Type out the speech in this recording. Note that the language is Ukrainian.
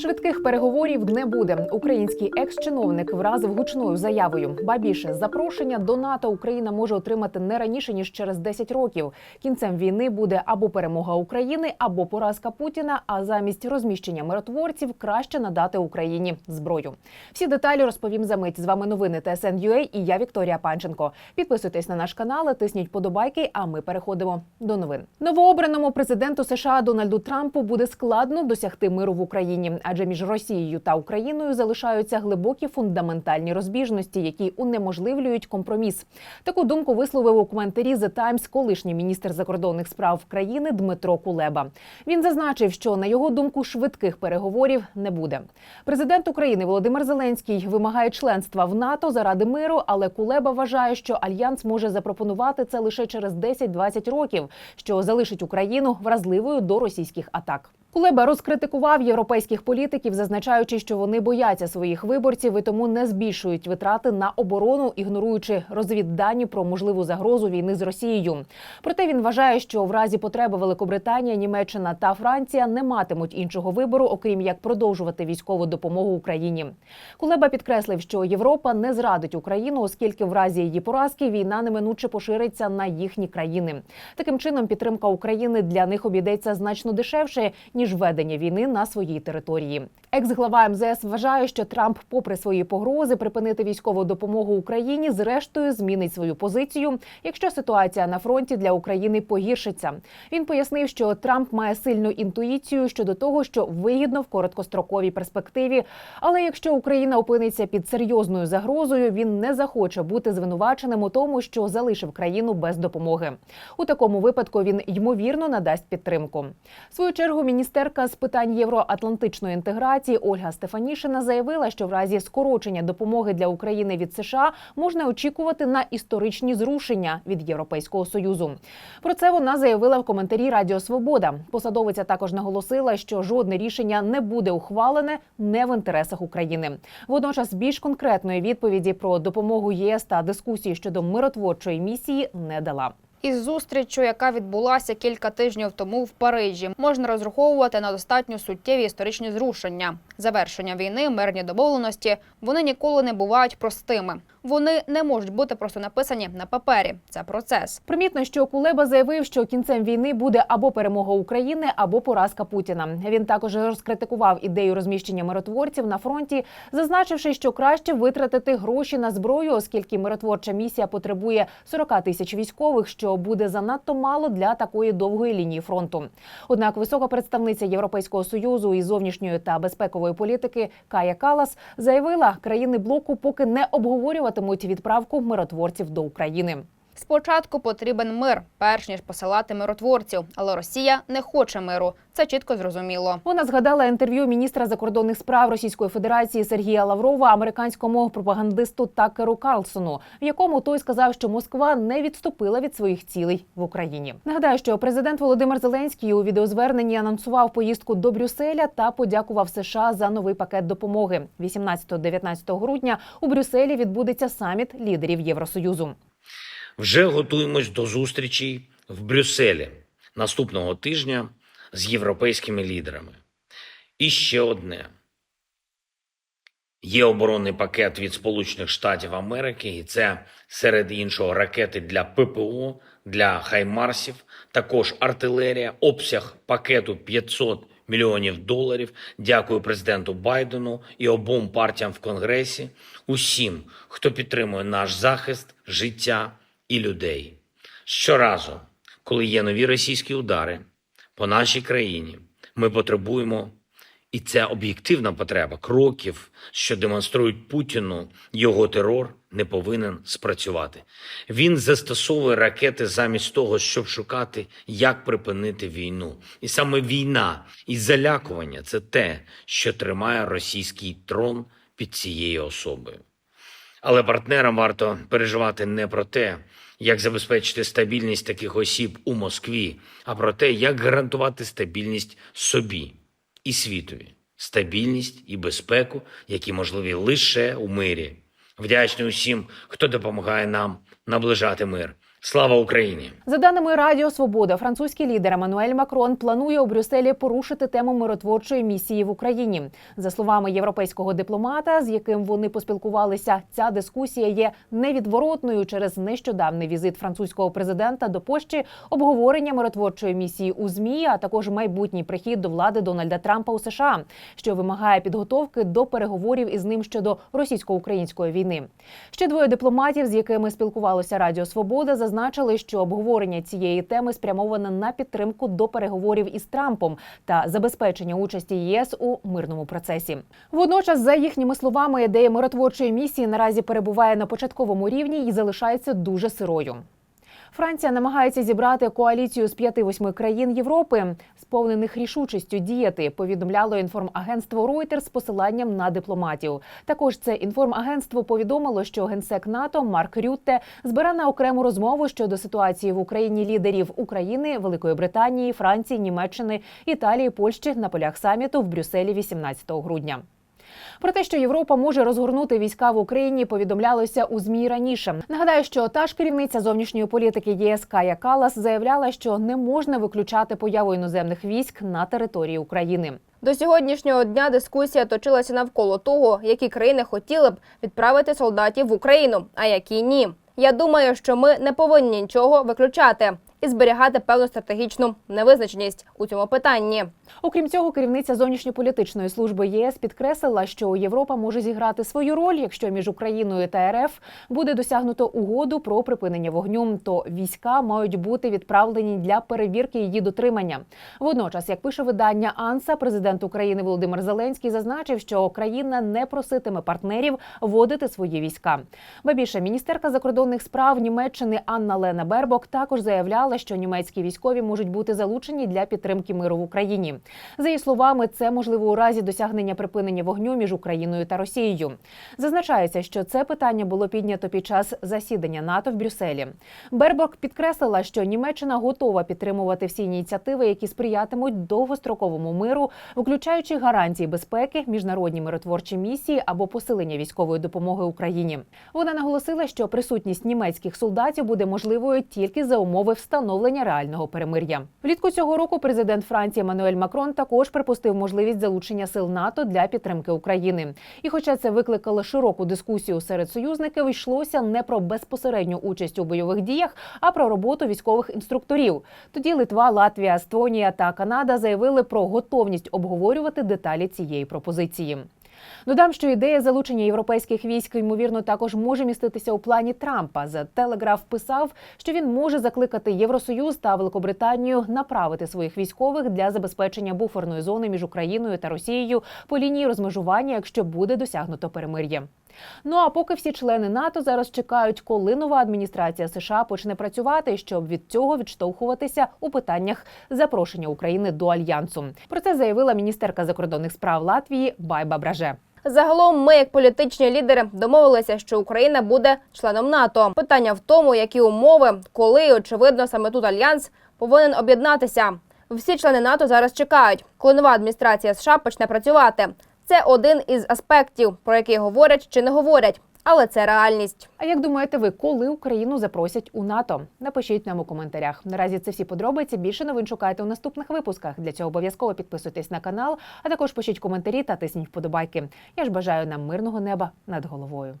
Швидких переговорів не буде. Український екс-чиновник вразив гучною заявою. Ба більше запрошення до НАТО Україна може отримати не раніше ніж через 10 років. Кінцем війни буде або перемога України, або поразка Путіна. А замість розміщення миротворців краще надати Україні зброю. Всі деталі розповім за мить. З вами новини ТСН.UA і я Вікторія Панченко. Підписуйтесь на наш канал, тисніть подобайки. А ми переходимо до новин. Новообраному президенту США Дональду Трампу буде складно досягти миру в Україні, адже між Росією та Україною залишаються глибокі фундаментальні розбіжності, які унеможливлюють компроміс. Таку думку висловив у коментарі The Times колишній міністр закордонних справ країни Дмитро Кулеба. Він зазначив, що на його думку швидких переговорів не буде. Президент України Володимир Зеленський вимагає членства в НАТО заради миру, але Кулеба вважає, що альянс може запропонувати це лише через 10-20 років, що залишить Україну вразливою до російських атак. Кулеба розкритикував європейських політиків, зазначаючи, що вони бояться своїх виборців і тому не збільшують витрати на оборону, ігноруючи розвіддані про можливу загрозу війни з Росією. Проте він вважає, що в разі потреби Великобританія, Німеччина та Франція не матимуть іншого вибору, окрім як продовжувати військову допомогу Україні. Кулеба підкреслив, що Європа не зрадить Україну, оскільки в разі її поразки війна неминуче пошириться на їхні країни. Таким чином, підтримка України для них обійдеться значно дешевше ніж ведення війни на своїй території. Екс-глава МЗС вважає, що Трамп, попри свої погрози, припинити військову допомогу Україні, зрештою змінить свою позицію, якщо ситуація на фронті для України погіршиться. Він пояснив, що Трамп має сильну інтуїцію щодо того, що вигідно в короткостроковій перспективі. Але якщо Україна опиниться під серйозною загрозою, він не захоче бути звинуваченим у тому, що залишив країну без допомоги. У такому випадку він ймовірно надасть підтримку. В свою чергу міністерка з питань євроатлантичної інтеграції Ольга Стефанішина заявила, що в разі скорочення допомоги для України від США можна очікувати на історичні зрушення від Європейського союзу. Про це вона заявила в коментарі Радіо Свобода. Посадовиця також наголосила, що жодне рішення не буде ухвалене не в інтересах України. Водночас більш конкретної відповіді про допомогу ЄС та дискусії щодо миротворчої місії не дала. Із зустрічю, яка відбулася кілька тижнів тому в Парижі, можна розраховувати на достатньо суттєві історичні зрушення. Завершення війни, мирні домовленості вони ніколи не бувають простими. Вони не можуть бути просто написані на папері. Це процес. Примітно, що Кулеба заявив, що кінцем війни буде або перемога України, або поразка Путіна. Він також розкритикував ідею розміщення миротворців на фронті, зазначивши, що краще витратити гроші на зброю, оскільки миротворча місія потребує 40 тисяч військових, що буде занадто мало для такої довгої лінії фронту. Однак, висока представниця Європейського союзу і зовнішньої та безпекової політики Кая Калас заявила, країни блоку поки не обговорюватимуть відправку миротворців до України. Спочатку потрібен мир, перш ніж посилати миротворців, але Росія не хоче миру. Це чітко зрозуміло. Вона згадала інтерв'ю міністра закордонних справ Російської Федерації Сергія Лаврова американському пропагандисту Такеру Карлсону, в якому той сказав, що Москва не відступила від своїх цілей в Україні. Нагадаю, що президент Володимир Зеленський у відеозверненні анонсував поїздку до Брюсселя та подякував США за новий пакет допомоги. 18-19 грудня у Брюсселі відбудеться саміт лідерів Євросоюзу. Вже готуємось до зустрічі в Брюсселі наступного тижня з європейськими лідерами. І ще одне. Є оборонний пакет від Сполучених Штатів Америки, і це серед іншого ракети для ППО, для Хаймарсів, також артилерія, обсяг пакету 500 мільйонів доларів. Дякую президенту Байдену і обом партіям в Конгресі, усім, хто підтримує наш захист, життя і людей. Щоразу, коли є нові російські удари по нашій країні, ми потребуємо, і це об'єктивна потреба, кроків, що демонструють Путіну, його терор не повинен спрацювати. Він застосовує ракети замість того, щоб шукати, як припинити війну. І саме війна і залякування це те, що тримає російський трон під цією особою. Але партнерам варто переживати не про те, як забезпечити стабільність таких осіб у Москві, а про те, як гарантувати стабільність собі і світові, стабільність і безпеку, які можливі лише у мирі. Вдячний усім, хто допомагає нам наближати мир. Слава Україні! За даними Радіо Свобода, французький лідер Еммануель Макрон планує у Брюсселі порушити тему миротворчої місії в Україні. За словами європейського дипломата, з яким вони поспілкувалися, ця дискусія є невідворотною через нещодавний візит французького президента до Польщі, обговорення миротворчої місії у змі, а також майбутній прихід до влади Дональда Трампа у США, що вимагає підготовки до переговорів із ним щодо російсько-української війни. Ще двоє дипломатів, з якими спілкувалося Радіо Свобода, зазначили, що обговорення цієї теми спрямоване на підтримку до переговорів із Трампом та забезпечення участі ЄС у мирному процесі. Водночас, за їхніми словами, ідея миротворчої місії наразі перебуває на початковому рівні і залишається дуже сирою. Франція намагається зібрати коаліцію з п'яти-восьми країн Європи, сповнених рішучістю діяти. Повідомляло інформагентство Reuters з посиланням на дипломатів. Також це інформагентство повідомило, що генсек НАТО Марк Рютте збере на окрему розмову щодо ситуації в Україні лідерів України, Великої Британії, Франції, Німеччини, Італії, Польщі на полях саміту в Брюсселі 18 грудня. Про те, що Європа може розгорнути війська в Україні, повідомлялося у змі раніше. Нагадаю, що та ж керівниця зовнішньої політики ЄС Кая Калас заявляла, що не можна виключати появу іноземних військ на території України. До сьогоднішнього дня дискусія точилася навколо того, які країни хотіли б відправити солдатів в Україну, а які ні. Я думаю, що ми не повинні нічого виключати і зберігати певну стратегічну невизначеність у цьому питанні. Окрім цього, керівниця зовнішньополітичної служби ЄС підкреслила, що Європа може зіграти свою роль, якщо між Україною та РФ буде досягнуто угоду про припинення вогню, то війська мають бути відправлені для перевірки її дотримання. Водночас, як пише видання Анса, президент України Володимир Зеленський зазначив, що країна не проситиме партнерів вводити свої війська. Ба більше міністерка закордонних справ Німеччини Анна Лена Бербок також заявляла, що німецькі військові можуть бути залучені для підтримки миру в Україні. За її словами, це можливо у разі досягнення припинення вогню між Україною та Росією. Зазначається, що це питання було піднято під час засідання НАТО в Брюсселі. Бербок підкреслила, що Німеччина готова підтримувати всі ініціативи, які сприятимуть довгостроковому миру, включаючи гарантії безпеки, міжнародні миротворчі місії або посилення військової допомоги Україні. Вона наголосила, що присутність німецьких солдатів буде можливою тільки за умови встановлення реального перемир'я. Влітку цього року президент Франції Мануель Макрон також припустив можливість залучення сил НАТО для підтримки України. І, хоча це викликало широку дискусію серед союзників, йшлося не про безпосередню участь у бойових діях, а про роботу військових інструкторів. Тоді Литва, Латвія, Естонія та Канада заявили про готовність обговорювати деталі цієї пропозиції. Додам, що ідея залучення європейських військ ймовірно також може міститися у плані Трампа. За телеграф писав, що він може закликати Євросоюз та Великобританію направити своїх військових для забезпечення буферної зони між Україною та Росією по лінії розмежування, якщо буде досягнуто перемир'я. Ну а поки всі члени НАТО зараз чекають, коли нова адміністрація США почне працювати, щоб від цього відштовхуватися у питаннях запрошення України до альянсу. Про це заявила міністерка закордонних справ Латвії Байба Браже. Загалом, ми, як політичні лідери, домовилися, що Україна буде членом НАТО. Питання в тому, які умови, коли очевидно, саме тут альянс повинен об'єднатися. Всі члени НАТО зараз чекають, коли нова адміністрація США почне працювати. Це один із аспектів, про який говорять чи не говорять, але це реальність. А як думаєте ви, коли Україну запросять у НАТО? Напишіть нам у коментарях. Наразі це всі подробиці. Більше новин шукайте у наступних випусках. Для цього обов'язково підписуйтесь на канал, а також пишіть коментарі та тисніть вподобайки. Я ж бажаю нам мирного неба над головою.